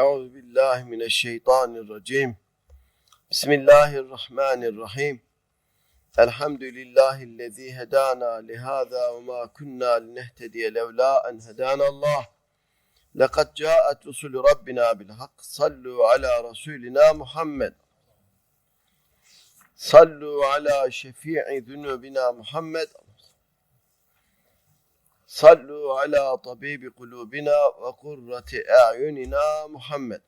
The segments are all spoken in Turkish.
Euzu billahi mineşşeytanirracim. Bismillahirrahmanirrahim. Elhamdülillahi'llezî hedana lihâzâ ve mâ kunnâ linehtediye levlâ en hedânallah. Laqad câet rusulü rabbina bil hak. Sallu ala rasulina Muhammed. Sallu ala şefii zunubina Muhammed. Sallu ala tabibi kulubina ve kurrati a'yunina Muhammed.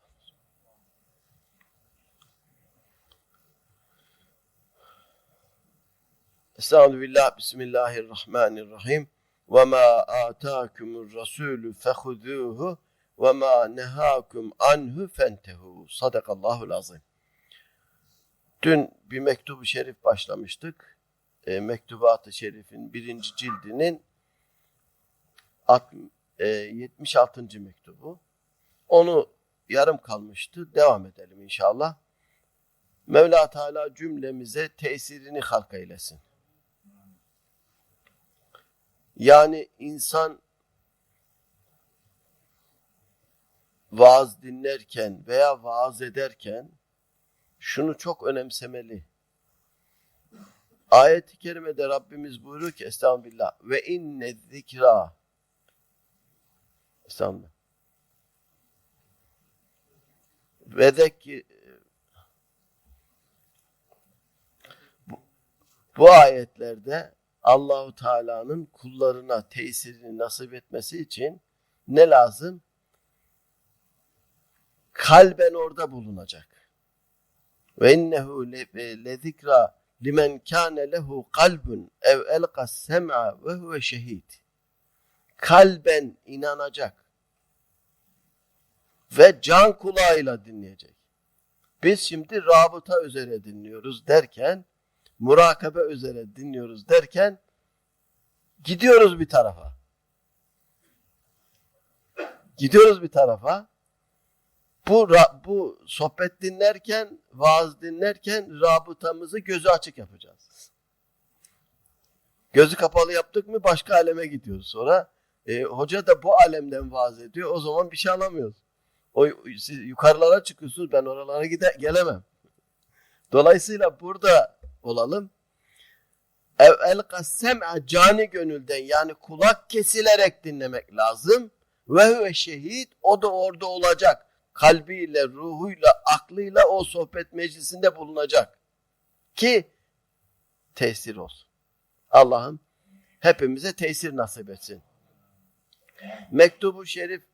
Estağfirullah, Bismillahirrahmanirrahim. Ve ma atâkumur rasûlü fehudûhu ve ma nehâkum anhu fentehû. Sadakallahul azim. Dün bir mektubu şerif başlamıştık. E, Mektubat-ı Şerif'in birinci cildinin 76. mektubu. Onu yarım kalmıştı. Devam edelim inşallah. Mevla Teala cümlemize tesirini halk eylesin. Yani insan vaaz dinlerken veya vaaz ederken şunu çok önemsemeli. Ayet-i kerimede Rabbimiz buyuruyor ki Estağfirullah ve inne zikra Estağfirullah ve zeki bu, bu ayetlerde Allahu Teala'nın kullarına tesirini nasip etmesi için ne lazım? Kalben orada bulunacak. Ve innehu le- le zikra limen kâne lehu kalbun ev elqa sem'a ve huve şehid. Kalben inanacak ve can kulağıyla dinleyecek. Biz şimdi rabıta üzere dinliyoruz derken, murakabe üzere dinliyoruz derken gidiyoruz bir tarafa. Gidiyoruz bir tarafa. Bu bu sohbet dinlerken, vaaz dinlerken rabıtamızı gözü açık yapacağız. Gözü kapalı yaptık mı başka aleme gidiyoruz. Sonra e, hoca da bu alemden vaaz ediyor. O zaman bir şey alamıyoruz. O, siz yukarılara çıkıyorsunuz. Ben oralara gide gelemem. Dolayısıyla burada olalım. Ev el sem'a cani gönülden yani kulak kesilerek dinlemek lazım. Ve huve şehit o da orada olacak. Kalbiyle, ruhuyla, aklıyla o sohbet meclisinde bulunacak. Ki tesir olsun. Allah'ım hepimize tesir nasip etsin. Mektubu Şerif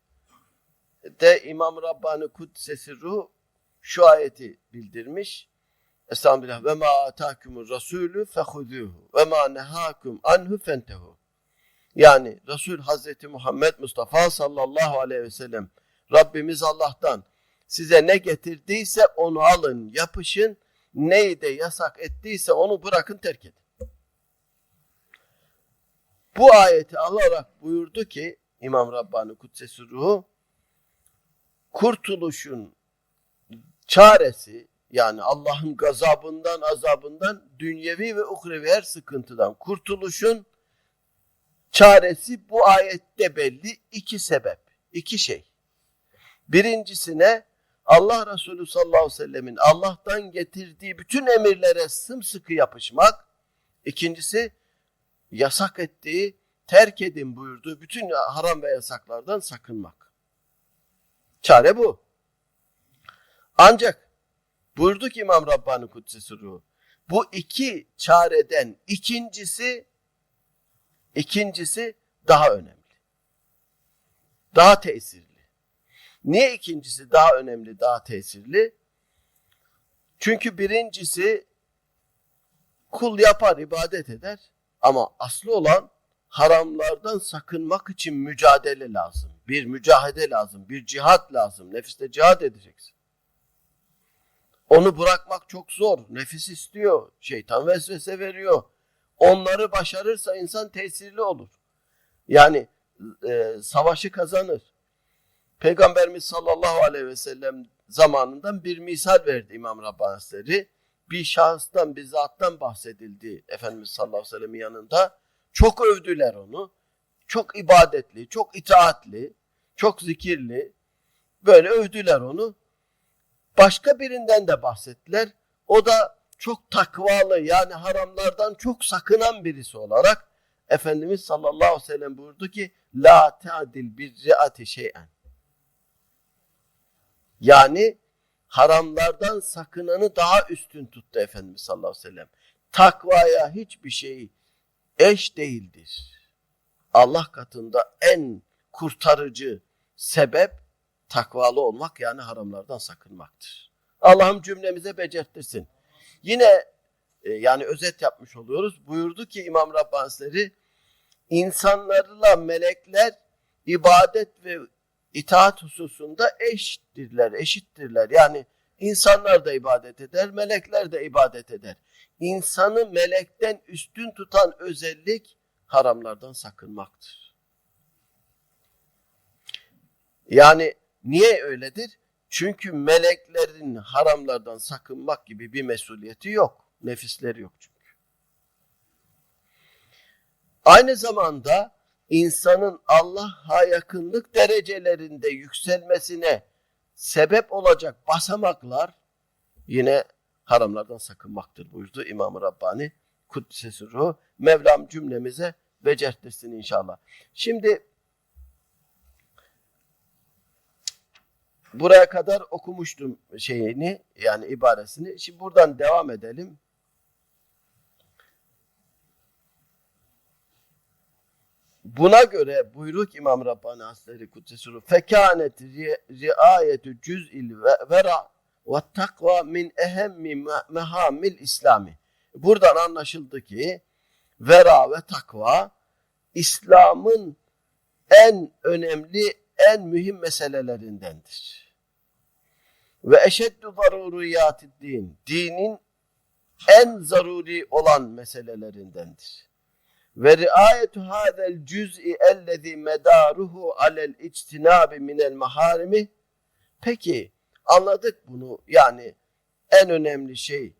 de İmam Rabbani Kudsesi Ruh şu ayeti bildirmiş. Estağfirullah ve ma atakumur rasulü fehuzuhu ve ma nehakum anhu fentehu. Yani Resul Hazreti Muhammed Mustafa sallallahu aleyhi ve sellem Rabbimiz Allah'tan size ne getirdiyse onu alın, yapışın. Neyi de yasak ettiyse onu bırakın, terk edin. Bu ayeti alarak buyurdu ki İmam Rabbani Kudsesi Ruhu kurtuluşun çaresi yani Allah'ın gazabından, azabından, dünyevi ve uhrevi her sıkıntıdan kurtuluşun çaresi bu ayette belli. iki sebep, iki şey. Birincisine Allah Resulü sallallahu aleyhi ve sellemin Allah'tan getirdiği bütün emirlere sımsıkı yapışmak. İkincisi yasak ettiği, terk edin buyurduğu bütün haram ve yasaklardan sakınmak. Çare bu. Ancak buyurdu ki İmam Rabbani Kudsesi Ruhu, bu iki çareden ikincisi ikincisi daha önemli. Daha tesirli. Niye ikincisi daha önemli, daha tesirli? Çünkü birincisi kul yapar, ibadet eder ama aslı olan haramlardan sakınmak için mücadele lazım. Bir mücahede lazım, bir cihat lazım. Nefiste cihat edeceksin. Onu bırakmak çok zor. Nefis istiyor. Şeytan vesvese veriyor. Onları başarırsa insan tesirli olur. Yani e, savaşı kazanır. Peygamberimiz sallallahu aleyhi ve sellem zamanından bir misal verdi İmam Rabbani. Bir şahıstan, bir zattan bahsedildi Efendimiz sallallahu aleyhi ve sellemin yanında. Çok övdüler onu. Çok ibadetli, çok itaatli, çok zikirli. Böyle övdüler onu. Başka birinden de bahsettiler. O da çok takvalı yani haramlardan çok sakınan birisi olarak Efendimiz sallallahu aleyhi ve sellem buyurdu ki La ta'dil bir ri'ati şey'en. Yani haramlardan sakınanı daha üstün tuttu Efendimiz sallallahu aleyhi ve sellem. Takvaya hiçbir şey eş değildir. Allah katında en kurtarıcı sebep takvalı olmak yani haramlardan sakınmaktır. Allah'ım cümlemize becertirsin. Yine e, yani özet yapmış oluyoruz. Buyurdu ki İmam Rabbanileri insanlarla melekler ibadet ve itaat hususunda eşittirler, eşittirler. Yani insanlar da ibadet eder, melekler de ibadet eder. İnsanı melekten üstün tutan özellik haramlardan sakınmaktır. Yani niye öyledir? Çünkü meleklerin haramlardan sakınmak gibi bir mesuliyeti yok. Nefisleri yok çünkü. Aynı zamanda insanın Allah'a yakınlık derecelerinde yükselmesine sebep olacak basamaklar yine haramlardan sakınmaktır buyurdu İmam-ı Rabbani. Kuddisesi ruhu. Mevlam cümlemize becertirsin inşallah. Şimdi buraya kadar okumuştum şeyini yani ibaresini. Şimdi buradan devam edelim. Buna göre buyruk İmam Rabbani Hazretleri Kuddesi Ruh fekânet riayetü cüz'il vera ve takva min ehemmi mehamil İslami. Buradan anlaşıldı ki vera ve takva İslam'ın en önemli, en mühim meselelerindendir. Ve eşeddu zaruriyatid din. Dinin en zaruri olan meselelerindendir. Ve riayetu hadel cüz'i ellezî medaruhu alel içtinabi minel maharimi. Peki anladık bunu. Yani en önemli şey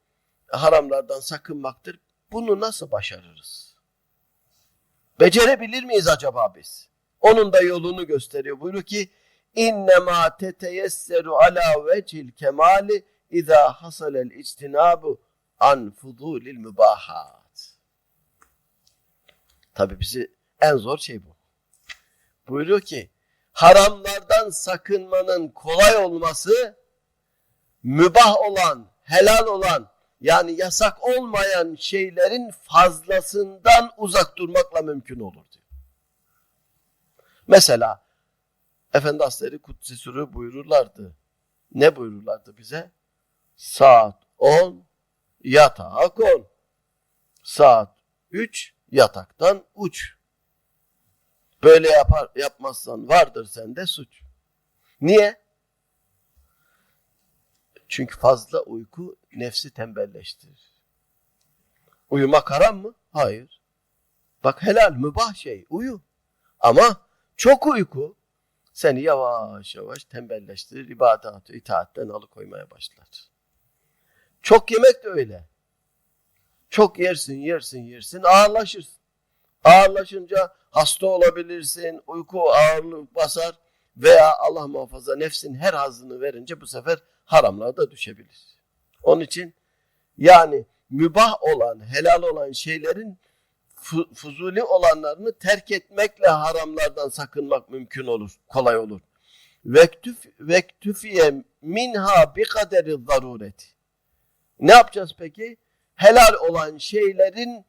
haramlardan sakınmaktır. Bunu nasıl başarırız? Becerebilir miyiz acaba biz? Onun da yolunu gösteriyor. Buyuruyor ki innema teteyesseru ala vecil kemali izâ hasalel içtinabu an fudulil mübahat. Tabi bizi en zor şey bu. Buyuruyor ki haramlardan sakınmanın kolay olması mübah olan, helal olan yani yasak olmayan şeylerin fazlasından uzak durmakla mümkün olur diyor. Mesela Efendi Hazretleri Kutsi Sürü buyururlardı. Ne buyururlardı bize? Saat 10 yatağa kon. Saat 3 yataktan uç. Böyle yapar, yapmazsan vardır sende suç. Niye? Çünkü fazla uyku nefsi tembelleştirir. Uyumak haram mı? Hayır. Bak helal, mübah şey, uyu. Ama çok uyku seni yavaş yavaş tembelleştirir, ibadet, itaatten alıkoymaya başlar. Çok yemek de öyle. Çok yersin, yersin, yersin, ağırlaşırsın. Ağırlaşınca hasta olabilirsin, uyku ağırlık basar veya Allah muhafaza nefsin her hazını verince bu sefer haramlara düşebilir. Onun için yani mübah olan, helal olan şeylerin fuzuli olanlarını terk etmekle haramlardan sakınmak mümkün olur, kolay olur. Vektüf, vektüfiye minha bi kaderi zarureti. Ne yapacağız peki? Helal olan şeylerin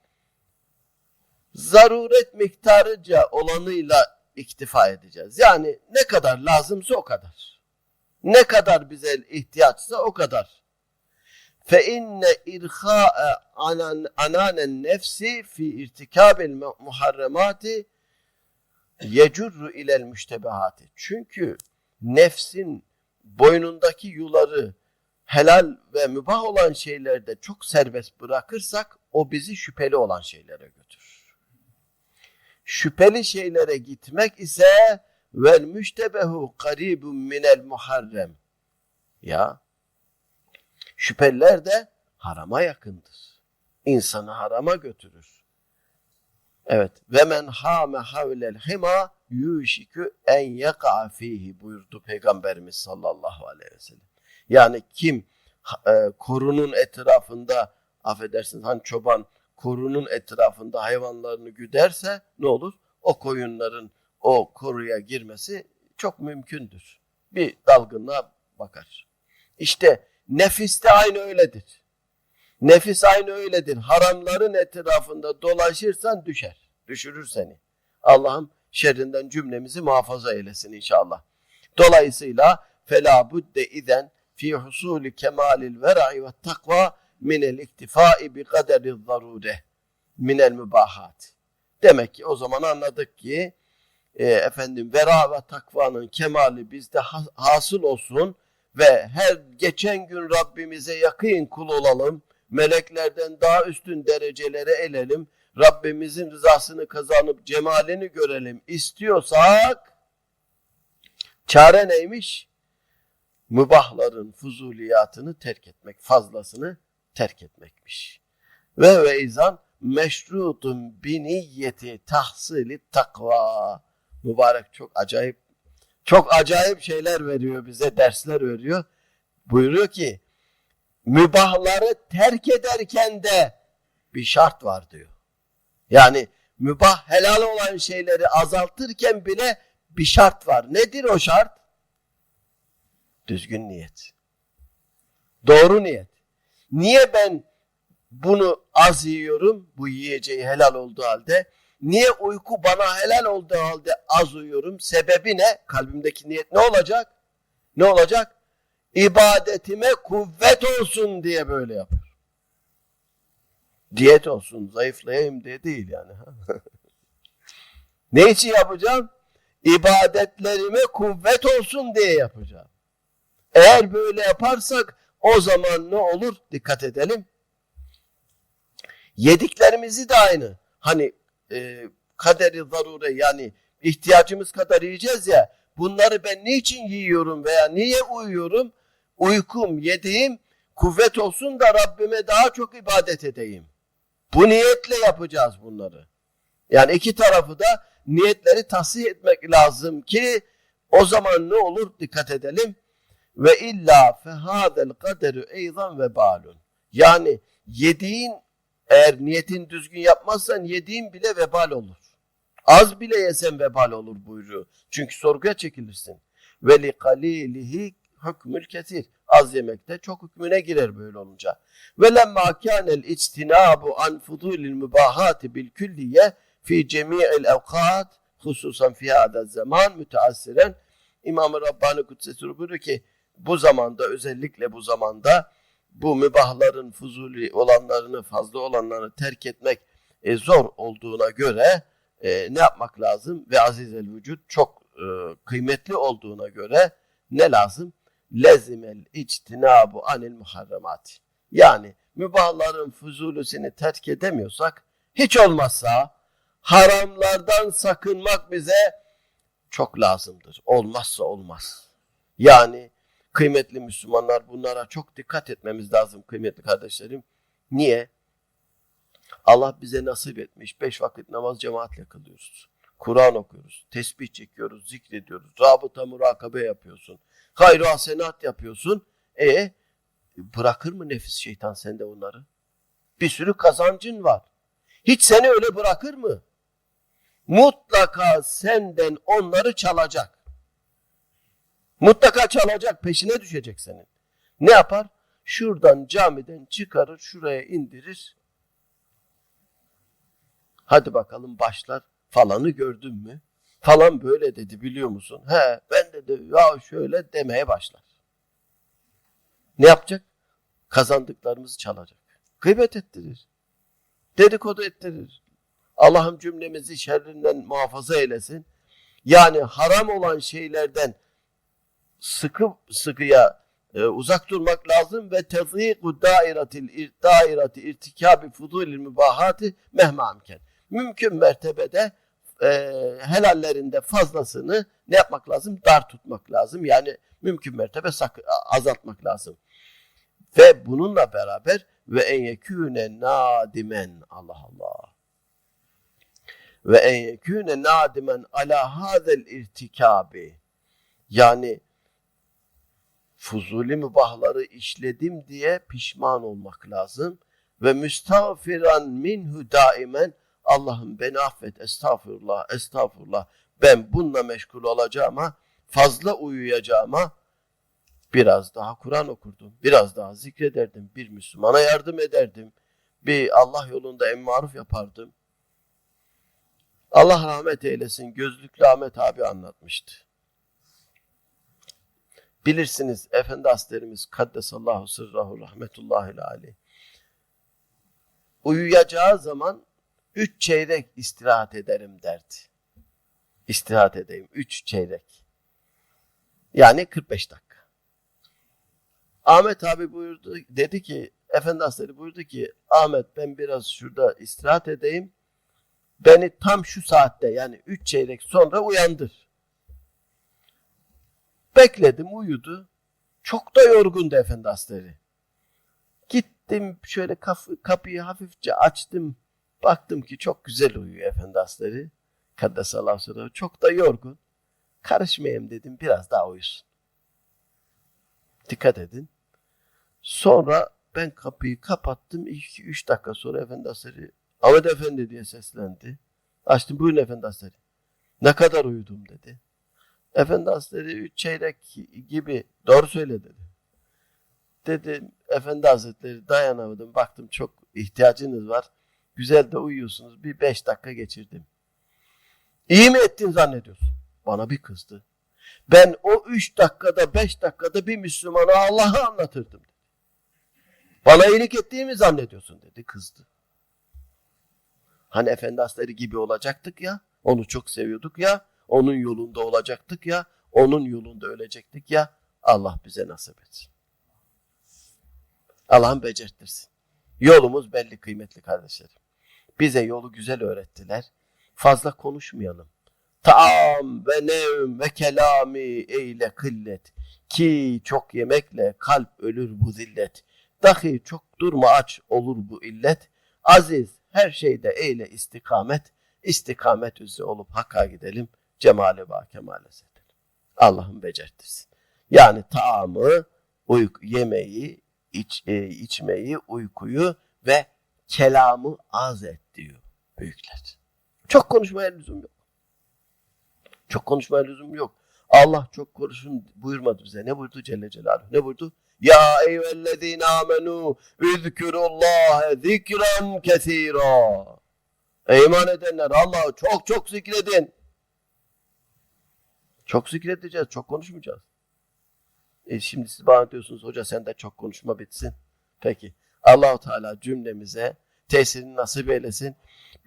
zaruret miktarıca olanıyla iktifa edeceğiz. Yani ne kadar lazımsa o kadar. Ne kadar bize ihtiyaçsa o kadar. Fe inne irha'a ananen nefsi fi irtikabil muharremati yecurru ilel müştebehati. Çünkü nefsin boynundaki yuları helal ve mübah olan şeylerde çok serbest bırakırsak o bizi şüpheli olan şeylere götürür. Şüpheli şeylere gitmek ise vel müştebehu karibun minel muharrem. Ya şüpheliler de harama yakındır. İnsanı harama götürür. Evet. Ve men hame havlel hima yuşikü en yeka fihi buyurdu Peygamberimiz sallallahu aleyhi ve sellem. Yani kim e, korunun etrafında affedersiniz hani çoban korunun etrafında hayvanlarını güderse ne olur? O koyunların o koruya girmesi çok mümkündür. Bir dalgınlığa bakar. İşte nefis de aynı öyledir. Nefis aynı öyledir. Haramların etrafında dolaşırsan düşer. Düşürür seni. Allah'ım şerrinden cümlemizi muhafaza eylesin inşallah. Dolayısıyla fela budde iden fi husulü kemalil vera'i ve takva minel iktifai bi kaderi zarure minel mübahat. Demek ki o zaman anladık ki e, efendim vera ve takvanın kemali bizde has, hasıl olsun ve her geçen gün Rabbimize yakın kul olalım. Meleklerden daha üstün derecelere elelim. Rabbimizin rızasını kazanıp cemalini görelim istiyorsak çare neymiş? Mübahların fuzuliyatını terk etmek, fazlasını terk etmekmiş. Ve ve izan meşrutun bi niyeti tahsili takva. Mübarek çok acayip çok acayip şeyler veriyor bize, dersler veriyor. Buyuruyor ki mübahları terk ederken de bir şart var diyor. Yani mübah helal olan şeyleri azaltırken bile bir şart var. Nedir o şart? Düzgün niyet. Doğru niyet. Niye ben bunu az yiyorum, bu yiyeceği helal olduğu halde? Niye uyku bana helal olduğu halde az uyuyorum? Sebebi ne? Kalbimdeki niyet ne olacak? Ne olacak? İbadetime kuvvet olsun diye böyle yapıyor. Diyet olsun, zayıflayayım diye değil yani. ne için yapacağım? İbadetlerime kuvvet olsun diye yapacağım. Eğer böyle yaparsak o zaman ne olur? Dikkat edelim. Yediklerimizi de aynı. Hani e, kaderi zarure yani ihtiyacımız kadar yiyeceğiz ya. Bunları ben niçin yiyorum veya niye uyuyorum? Uykum, yediğim kuvvet olsun da Rabbime daha çok ibadet edeyim. Bu niyetle yapacağız bunları. Yani iki tarafı da niyetleri tahsih etmek lazım ki o zaman ne olur? Dikkat edelim. Ve illa fehadel kaderu eyzan ve balun. Yani yediğin eğer niyetin düzgün yapmazsan yediğin bile vebal olur. Az bile yesen vebal olur buyuruyor. Çünkü sorguya çekilirsin. Ve li kalilihi hükmül kesir. Az yemekte çok hükmüne girer böyle olunca. Ve lemma kânel içtinabu an fudulil mübahati bil külliye fi cemi'il evkat hususan fi hada zaman müteassiren İmam-ı Rabbani Kudsesi buyuruyor ki bu zamanda özellikle bu zamanda bu mübahların fuzuli olanlarını fazla olanlarını terk etmek e, zor olduğuna göre e, ne yapmak lazım? Ve aziz el vücut çok e, kıymetli olduğuna göre ne lazım? Lezimel içtinabu anil muharremat. Yani mübahların fuzulusini terk edemiyorsak hiç olmazsa haramlardan sakınmak bize çok lazımdır. Olmazsa olmaz. Yani kıymetli Müslümanlar bunlara çok dikkat etmemiz lazım kıymetli kardeşlerim. Niye? Allah bize nasip etmiş. Beş vakit namaz cemaatle kılıyoruz. Kur'an okuyoruz. Tesbih çekiyoruz. Zikrediyoruz. Rabıta murakabe yapıyorsun. Hayru hasenat yapıyorsun. E bırakır mı nefis şeytan sende onları? Bir sürü kazancın var. Hiç seni öyle bırakır mı? Mutlaka senden onları çalacak. Mutlaka çalacak, peşine düşecek senin. Ne yapar? Şuradan camiden çıkarır, şuraya indirir. Hadi bakalım başlar. Falanı gördün mü? Falan böyle dedi biliyor musun? He ben de, ya şöyle demeye başlar. Ne yapacak? Kazandıklarımızı çalacak. Gıybet ettirir. Dedikodu ettirir. Allah'ım cümlemizi şerrinden muhafaza eylesin. Yani haram olan şeylerden sıkı sıkıya e, uzak durmak lazım ve tezyiku dairatil dairati irtikabi fudulil mübahati mehmamken. Mümkün mertebede e, helallerinde fazlasını ne yapmak lazım? Dar tutmak lazım. Yani mümkün mertebe sakı, azaltmak lazım. Ve bununla beraber ve en yekûne nadimen Allah Allah. ve en yekûne nadimen ala hadel irtikabi. Yani fuzuli mübahları işledim diye pişman olmak lazım. Ve müstağfiran minhu daimen Allah'ım beni affet estağfurullah estağfurullah ben bununla meşgul olacağıma fazla uyuyacağıma biraz daha Kur'an okurdum. Biraz daha zikrederdim. Bir Müslümana yardım ederdim. Bir Allah yolunda en maruf yapardım. Allah rahmet eylesin. Gözlüklü Ahmet abi anlatmıştı. Bilirsiniz Efendi Aslerimiz Kaddesallahu sırrahu rahmetullahi aleyh. Uyuyacağı zaman üç çeyrek istirahat ederim derdi. İstirahat edeyim. Üç çeyrek. Yani 45 dakika. Ahmet abi buyurdu, dedi ki, Efendi Hazretleri buyurdu ki, Ahmet ben biraz şurada istirahat edeyim. Beni tam şu saatte yani üç çeyrek sonra uyandır. Bekledim uyudu. Çok da yorgundu Efendi Hazretleri. Gittim şöyle kapı, kapıyı hafifçe açtım. Baktım ki çok güzel uyuyor Efendi Hazretleri. Kaddesallahu aleyhi Çok da yorgun. Karışmayayım dedim biraz daha uyusun. Dikkat edin. Sonra ben kapıyı kapattım. 2-3 dakika sonra Efendi Hazretleri Ahmet Efendi diye seslendi. Açtım buyurun Efendi Hazretleri. Ne kadar uyudum dedi. Efendi Hazretleri üç çeyrek gibi doğru söyle dedi. Dedim Efendi Hazretleri dayanamadım. Baktım çok ihtiyacınız var. Güzel de uyuyorsunuz. Bir beş dakika geçirdim. İyi mi ettin zannediyorsun? Bana bir kızdı. Ben o üç dakikada beş dakikada bir Müslümana Allah'ı anlatırdım. Bana iyilik ettiğimi zannediyorsun dedi kızdı. Hani efendi asları gibi olacaktık ya. Onu çok seviyorduk ya. Onun yolunda olacaktık ya. Onun yolunda ölecektik ya. Allah bize nasip etsin. Allah'ım becertirsin. Yolumuz belli kıymetli kardeşlerim. Bize yolu güzel öğrettiler. Fazla konuşmayalım. Taam ve nevm ve kelami eyle kıllet. Ki çok yemekle kalp ölür bu zillet. Dahi çok durma aç olur bu illet. Aziz her şeyde eyle istikamet. İstikamet üzere olup hakka gidelim. Cemale ba kemale sedelim. Allah'ım becertirsin. Yani taamı, uyku, yemeği, iç, e, içmeyi, uykuyu ve kelamı az et diyor büyükler. Çok konuşmaya lüzum yok. Çok konuşmaya lüzum yok. Allah çok konuşun buyurmadı bize. Ne buyurdu Celle Celaluhu? Ne buyurdu? Ya eyyühellezine amenu üzkürullâhe zikren kesîrâ. Ey iman edenler Allah'ı çok çok zikredin. Çok zikredeceğiz, çok konuşmayacağız. E şimdi siz bana diyorsunuz hoca sen de çok konuşma bitsin. Peki. Allahu Teala cümlemize tesirini nasip eylesin.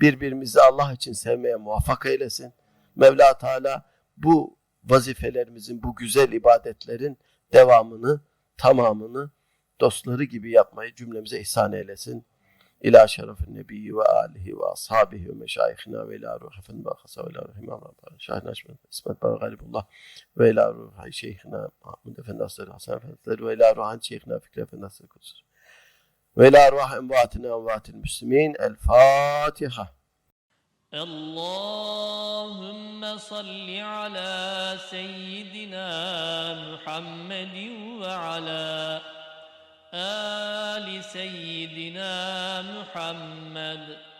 Birbirimizi Allah için sevmeye muvaffak eylesin. Mevla Teala bu vazifelerimizin, bu güzel ibadetlerin devamını tamamını dostları gibi yapmayı cümlemize ihsan eylesin. إلى شرف النبي وآله وأصحابه ومشايخنا وإلى روح فن خصا وإلى روح إمام شاهنا اسمه بن غالب الله وإلى روح شيخنا محمد محمود فناصر حسن فناصر وإلى روح شيخنا فكرة ناصر كسر وإلى روح أمواتنا وأموات المسلمين الفاتحة. اللهم صل على سيدنا محمد وعلى آل سيدنا محمد.